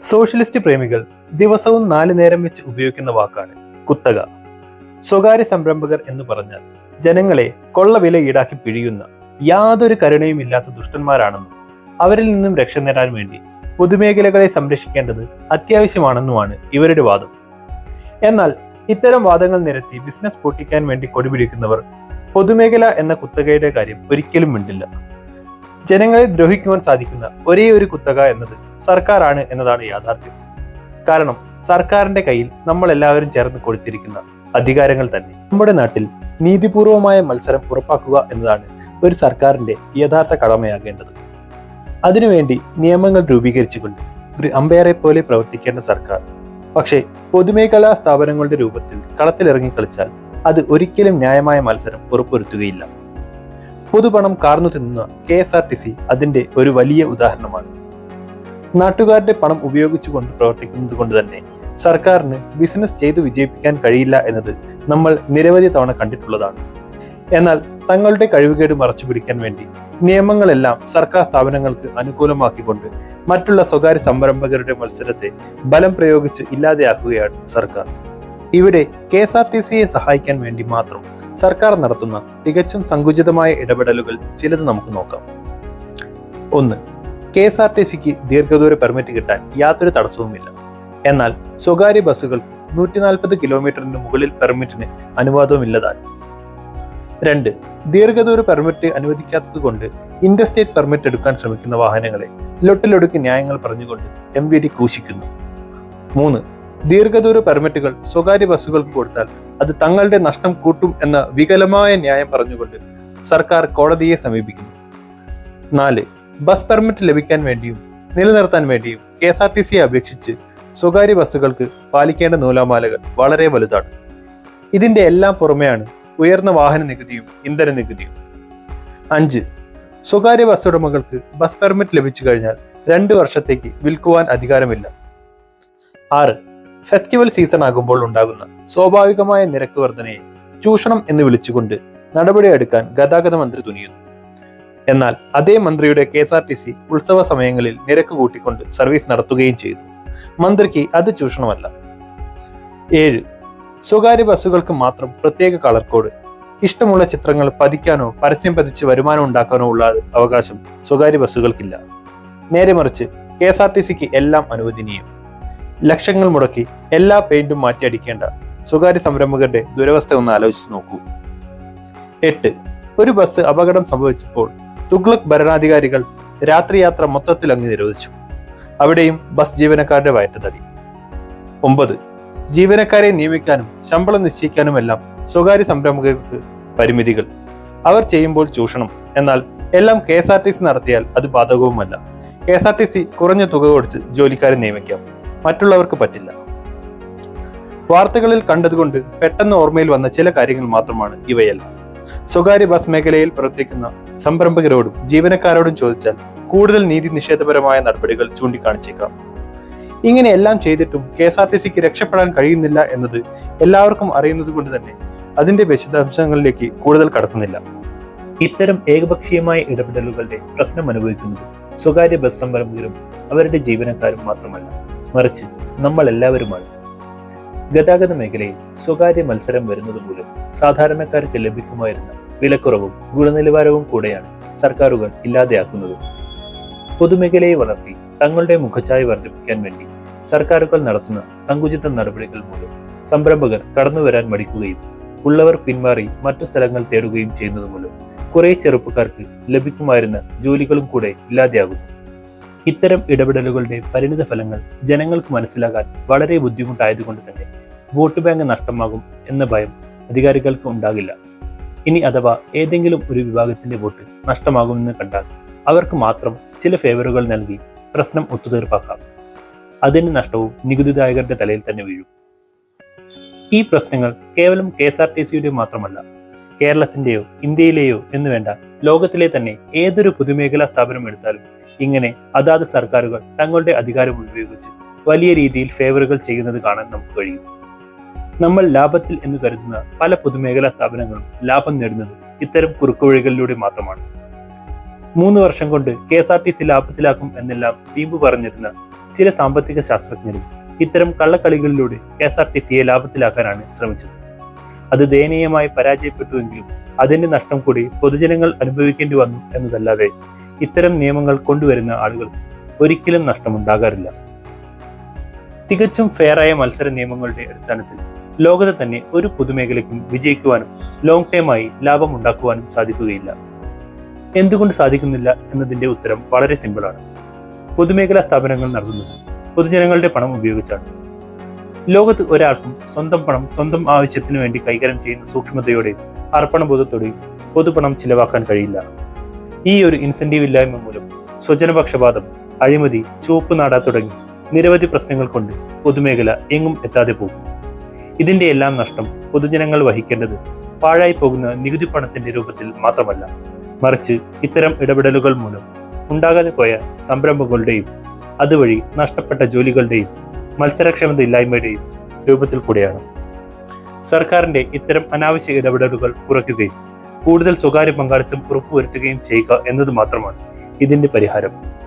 Socialist പ്രേമികൾ ദിവസവും നാല് നേരം വെച്ച് ഉപയോഗിക്കുന്ന വാക്കാണ് കുത്തക. സ്വകാര്യ സംരംഭകർ എന്ന് പറഞ്ഞാൽ ജനങ്ങളെ കൊള്ളവില ഈടാക്കി പിഴിയുന്ന യാതൊരു കരുണയും ഇല്ലാത്ത ദുഷ്ടന്മാരാണെന്നും അവരിൽ നിന്നും രക്ഷ നേടാൻ വേണ്ടി പൊതുമേഖലകളെ സംരക്ഷിക്കേണ്ടത് അത്യാവശ്യമാണെന്നുമാണ് ഇവരുടെ വാദം. എന്നാൽ ഇത്തരം വാദങ്ങൾ നിരത്തി ബിസിനസ് പൊട്ടിക്കാൻ വേണ്ടി കൊടിപിടിക്കുന്നവർ പൊതുമേഖല എന്ന കുത്തകയുടെ കാര്യം ഒരിക്കലും മിണ്ടില്ല. ജനങ്ങളെ ദ്രോഹിക്കുവാൻ സാധിക്കുന്ന ഒരേ ഒരു കുത്തക എന്നത് സർക്കാരാണ് എന്നതാണ് യാഥാർത്ഥ്യം. കാരണം സർക്കാരിന്റെ കയ്യിൽ നമ്മൾ എല്ലാവരും ചേർന്ന് കൊടുത്തിരിക്കുന്ന അധികാരങ്ങൾ തന്നെ. നമ്മുടെ നാട്ടിൽ നീതിപൂർവമായ മത്സരം ഉറപ്പാക്കുക എന്നതാണ് ഒരു സർക്കാരിന്റെ യഥാർത്ഥ കടമയാകേണ്ടത്. അതിനുവേണ്ടി നിയമങ്ങൾ രൂപീകരിച്ചുകൊണ്ട് ഒരു അമ്പയറെ പോലെ പ്രവർത്തിക്കേണ്ട സർക്കാർ. പക്ഷേ പൊതുമേഖലാ സ്ഥാപനങ്ങളുടെ രൂപത്തിൽ കളത്തിലിറങ്ങി കളിച്ചാൽ അത് ഒരിക്കലും ന്യായമായ മത്സരം ഉറപ്പുവരുത്തുകയില്ല. പൊതുപണം കാർന്നു തിന്നുന്ന K S R T C അതിന്റെ ഒരു വലിയ ഉദാഹരണമാണ്. നാട്ടുകാരുടെ പണം ഉപയോഗിച്ചുകൊണ്ട് പ്രവർത്തിക്കുന്നത് കൊണ്ട് തന്നെ സർക്കാരിന് ബിസിനസ് ചെയ്തു വിജയിപ്പിക്കാൻ കഴിയില്ല എന്നത് നമ്മൾ നിരവധി തവണ കണ്ടിട്ടുള്ളതാണ്. എന്നാൽ തങ്ങളുടെ കഴിവുകേട് മറച്ചു പിടിക്കാൻ വേണ്ടി നിയമങ്ങളെല്ലാം സർക്കാർ സ്ഥാപനങ്ങൾക്ക് അനുകൂലമാക്കിക്കൊണ്ട് മറ്റുള്ള സ്വകാര്യ സംരംഭകരുടെ മത്സരത്തെ ബലം പ്രയോഗിച്ച് ഇല്ലാതെയാക്കുകയാണ് സർക്കാർ. ഇവിടെ കെ എസ് ആർ ടി സിയെ സഹായിക്കാൻ വേണ്ടി മാത്രം സർക്കാർ നടത്തുന്ന തികച്ചും സങ്കുചിതമായ ഇടപെടലുകൾ ചിലത് നമുക്ക് നോക്കാം. ഒന്ന് കെ എസ് ആർ ടി സിക്ക് ദീർഘദൂര പെർമിറ്റ് കിട്ടാൻ യാതൊരു തടസ്സവുമില്ല. എന്നാൽ സ്വകാര്യ ബസ്സുകൾ നൂറ്റി നാൽപ്പത് കിലോമീറ്ററിന് മുകളിൽ പെർമിറ്റിന് അനുവാദവുമില്ലതാണ് രണ്ട് ദീർഘദൂര പെർമിറ്റ് അനുവദിക്കാത്തത് കൊണ്ട് ഇന്റർസ്റ്റേറ്റ് പെർമിറ്റ് എടുക്കാൻ ശ്രമിക്കുന്ന വാഹനങ്ങളെ ലൊട്ടിലൊടുക്കി ന്യായങ്ങൾ പറഞ്ഞുകൊണ്ട് എം വി ഡി ക്രൂശിക്കുന്നു. മൂന്ന് ദീർഘദൂര പെർമിറ്റുകൾ സ്വകാര്യ ബസ്സുകൾക്ക് കൊടുത്താൽ അത് തങ്ങളുടെ നഷ്ടം കൂട്ടും എന്ന വികലമായ ന്യായം പറഞ്ഞുകൊണ്ട് സർക്കാർ കോടതിയെ സമീപിക്കുന്നു. നാല് ബസ് പെർമിറ്റ് ലഭിക്കാൻ വേണ്ടിയും നിലനിർത്താൻ വേണ്ടിയും കെ എസ് ആർ ടി സിയെ അപേക്ഷിച്ച് സ്വകാര്യ ബസ്സുകൾക്ക് പാലിക്കേണ്ട നൂലാമാലകൾ വളരെ വലുതാണ്. ഇതിന്റെ എല്ലാം പുറമെയാണ് ഉയർന്ന വാഹന നികുതിയും ഇന്ധന നികുതിയും. അഞ്ച് സ്വകാര്യ ബസ് ഉടമകൾക്ക് ബസ് പെർമിറ്റ് ലഭിച്ചു കഴിഞ്ഞാൽ രണ്ട് വർഷത്തേക്ക് വിൽക്കുവാൻ അധികാരമില്ല. ആറ് ഫെസ്റ്റിവൽ സീസൺ ആകുമ്പോൾ ഉണ്ടാകുന്ന സ്വാഭാവികമായ നിരക്ക് വർധനയെ ചൂഷണം എന്ന് വിളിച്ചുകൊണ്ട് നടപടിയെടുക്കാൻ ഗതാഗത മന്ത്രി തുനിയുന്നു. എന്നാൽ അതേ മന്ത്രിയുടെ K S R T C ഉത്സവ സമയങ്ങളിൽ നിരക്ക് കൂട്ടിക്കൊണ്ട് സർവീസ് നടത്തുകയും ചെയ്തു. മന്ത്രിക്ക് അത് ചൂഷണമല്ല. ഏഴ് സ്വകാര്യ ബസ്സുകൾക്ക് മാത്രം പ്രത്യേക കളർ കോഡ്. ഇഷ്ടമുള്ള ചിത്രങ്ങൾ പതിക്കാനോ പരസ്യം പതിച്ച് വരുമാനം ഉണ്ടാക്കാനോ ഉള്ള അവകാശം സ്വകാര്യ ബസ്സുകൾക്കില്ല. നേരെ മറിച്ച് കെ എസ് ആർ ടി സിക്ക് എല്ലാം അനുവദനീയം. ലക്ഷങ്ങൾ മുടക്കി എല്ലാ പെയിന്റും മാറ്റിയടിക്കേണ്ട സ്വകാര്യ സംരംഭകരുടെ ദുരവസ്ഥ ഒന്ന് ആലോചിച്ച് നോക്കൂ. എട്ട്. ഒരു ബസ് അപകടം സംഭവിച്ചപ്പോൾ തുഗ്ലക് ഭരണാധികാരികൾ രാത്രിയാത്ര മൊത്തത്തിൽ അങ്ങ് നിരോധിച്ചു. അവിടെയും ബസ് ജീവനക്കാരുടെ വയറ്റതടി ഒമ്പത്. ജീവനക്കാരെ നിയമിക്കാനും ശമ്പളം നിശ്ചയിക്കാനുമെല്ലാം സ്വകാര്യ സംരംഭകർക്ക് പരിമിതികൾ. അവർ ചെയ്യുമ്പോൾ ചൂഷണം. എന്നാൽ എല്ലാം K S R T C നടത്തിയാൽ അത് ബാധകവുമല്ല. K S R T C കുറഞ്ഞ തുക കൊടുത്ത് ജോലിക്കാരെ നിയമിക്കാം. മറ്റുള്ളവർക്ക് പറ്റില്ല. വാർത്തകളിൽ കണ്ടതുകൊണ്ട് പെട്ടെന്ന് ഓർമ്മയിൽ വന്ന ചില കാര്യങ്ങൾ മാത്രമാണ് ഇവയെല്ലാം. സ്വകാര്യ ബസ് മേഖലയിൽ പ്രവർത്തിക്കുന്ന സംരംഭകരോടും ജീവനക്കാരോടും ചോദിച്ചാൽ കൂടുതൽ നീതി നിഷേധപരമായ നടപടികൾ ചൂണ്ടിക്കാണിച്ചേക്കാം. ഇങ്ങനെയെല്ലാം ചെയ്തിട്ടും കെ എസ് ആർ ടി സിക്ക് രക്ഷപ്പെടാൻ കഴിയുന്നില്ല എന്നത് എല്ലാവർക്കും അറിയുന്നത് കൊണ്ട് തന്നെ അതിന്റെ വിശദാംശങ്ങളിലേക്ക് കൂടുതൽ കടക്കുന്നില്ല. ഇത്തരം ഏകപക്ഷീയമായ ഇടപെടലുകളുടെ പ്രശ്നം അനുഭവിക്കുന്നത് സ്വകാര്യ ബസ് സംരംഭകരും അവരുടെ ജീവനക്കാരും മാത്രമല്ല. മറിച്ച് നമ്മൾ എല്ലാവരുമാണ് ഗതാഗത മേഖലയിൽ സ്വകാര്യ മത്സരം വരുന്നത് മൂലം സാധാരണക്കാർക്ക് ലഭിക്കുമായിരുന്ന വിലക്കുറവും ഗുണനിലവാരവും കൂടെയാണ് സർക്കാരുകൾ ഇല്ലാതെയാക്കുന്നത്. പൊതുമേഖലയെ വളർത്തി തങ്ങളുടെ മുഖഛായ വർദ്ധിപ്പിക്കാൻ വേണ്ടി സർക്കാരുകൾ നടത്തുന്ന സങ്കുചിത നടപടികൾ മൂലം സംരംഭകർ കടന്നുവരാൻ മടിക്കുകയും ഉള്ളവർ പിന്മാറി മറ്റു സ്ഥലങ്ങൾ തേടുകയും ചെയ്യുന്നത് മൂലം കുറെ ചെറുപ്പക്കാർക്ക് ലഭിക്കുമായിരുന്ന ജോലികളും കൂടെ ഇല്ലാതെയാകുന്നു. ഇത്തരം ഇടപെടലുകളുടെ പരിണിത ഫലങ്ങൾ ജനങ്ങൾക്ക് മനസ്സിലാകാൻ വളരെ ബുദ്ധിമുട്ടായതുകൊണ്ട് തന്നെ വോട്ട് ബാങ്ക് നഷ്ടമാകും എന്ന ഭയം അധികാരികൾക്ക് ഉണ്ടാകില്ല. ഇനി അഥവാ ഏതെങ്കിലും ഒരു വിഭാഗത്തിന്റെ വോട്ട് നഷ്ടമാകുമെന്ന് കണ്ടാൽ അവർക്ക് മാത്രം ചില ഫേവറുകൾ നൽകി പ്രശ്നം ഒത്തുതീർപ്പാക്കാം. അതിന് നഷ്ടവും നികുതിദായകരുടെ തലയിൽ തന്നെ വീഴും. ഈ പ്രശ്നങ്ങൾ കേവലം കെ എസ് ആർ ടി സിയുടെ മാത്രമല്ല കേരളത്തിന്റെയോ ഇന്ത്യയിലെയോ എന്ന് വേണ്ട ലോകത്തിലെ തന്നെ ഏതൊരു പൊതുമേഖലാ സ്ഥാപനം എടുത്താലും ഇങ്ങനെ അതാത് സർക്കാരുകൾ തങ്ങളുടെ അധികാരം ഉപയോഗിച്ച് വലിയ രീതിയിൽ ഫേവറുകൾ ചെയ്യുന്നത് കാണാൻ നമുക്ക് കഴിയും. നമ്മൾ ലാഭത്തിൽ എന്ന് കരുതുന്ന പല പൊതുമേഖലാ സ്ഥാപനങ്ങളും ലാഭം നേടുന്നത് ഇത്തരം കുറുക്കുവഴികളിലൂടെ മാത്രമാണ്. മൂന്ന് വർഷം കൊണ്ട് K S R T C ലാഭത്തിലാക്കും എന്നെല്ലാം വീമ്പ് പറഞ്ഞിരുന്ന ചില സാമ്പത്തിക ശാസ്ത്രജ്ഞരും ഇത്തരം കള്ളക്കളികളിലൂടെ കെ എസ് ആർ ടി സിയെ ലാഭത്തിലാക്കാനാണ് ശ്രമിച്ചത്. അത് ദയനീയമായി പരാജയപ്പെട്ടുവെങ്കിലും അതിന്റെ നഷ്ടം കൂടി പൊതുജനങ്ങൾ അനുഭവിക്കേണ്ടി വന്നു എന്നതല്ലാതെ ഇത്തരം നിയമങ്ങൾ കൊണ്ടുവരുന്ന ആളുകൾ ഒരിക്കലും നഷ്ടമുണ്ടാകാറില്ല. തികച്ചും ഫെയറായ മത്സര നിയമങ്ങളുടെ അടിസ്ഥാനത്തിൽ ലോകത്തെ തന്നെ ഒരു പൊതുമേഖലയ്ക്കും വിജയിക്കുവാനും ലോങ് ടൈമായി ലാഭം ഉണ്ടാക്കുവാനും സാധിക്കുകയില്ല. എന്തുകൊണ്ട് സാധിക്കുന്നില്ല എന്നതിന്റെ ഉത്തരം വളരെ സിമ്പിളാണ് പൊതുമേഖലാ സ്ഥാപനങ്ങൾ നടത്തുന്നത് പൊതുജനങ്ങളുടെ പണം ഉപയോഗിച്ചാണ്. ലോകത്ത് ഒരാൾക്കും സ്വന്തം പണം സ്വന്തം ആവശ്യത്തിനു വേണ്ടി കൈകാര്യം ചെയ്യുന്ന സൂക്ഷ്മതയോടെയും അർപ്പണബോധത്തോടെയും പൊതുപണം ചിലവാക്കാൻ കഴിയില്ല. ഈ ഒരു ഇൻസെന്റീവ് ഇല്ലായ്മ മൂലം സ്വജനപക്ഷപാതം അഴിമതി ചുവപ്പ് നാട തുടങ്ങി നിരവധി പ്രശ്നങ്ങൾ കൊണ്ട് പൊതുമേഖല എങ്ങും എത്താതെ പോകും. ഇതിന്റെ എല്ലാം നഷ്ടം പൊതുജനങ്ങൾ വഹിക്കേണ്ടത് പാഴായി പോകുന്ന നികുതി പണത്തിന്റെ രൂപത്തിൽ മാത്രമല്ല മറിച്ച് ഇത്തരം ഇടപെടലുകൾ മൂലം ഉണ്ടാകാതെ പോയ സംരംഭങ്ങളുടെയും അതുവഴി നഷ്ടപ്പെട്ട ജോലികളുടെയും മത്സരക്ഷമത ഇല്ലായ്മയുടെയും രൂപത്തിൽ കൂടെയാണ്. സർക്കാരിന്റെ ഇത്തരം അനാവശ്യ ഇടപെടലുകൾ കുറയ്ക്കുകയും കൂടുതൽ സ്വകാര്യ പങ്കാളിത്തം ഉറപ്പുവരുത്തുകയും ചെയ്യുക എന്നത് മാത്രമാണ് ഇതിന്റെ പരിഹാരം.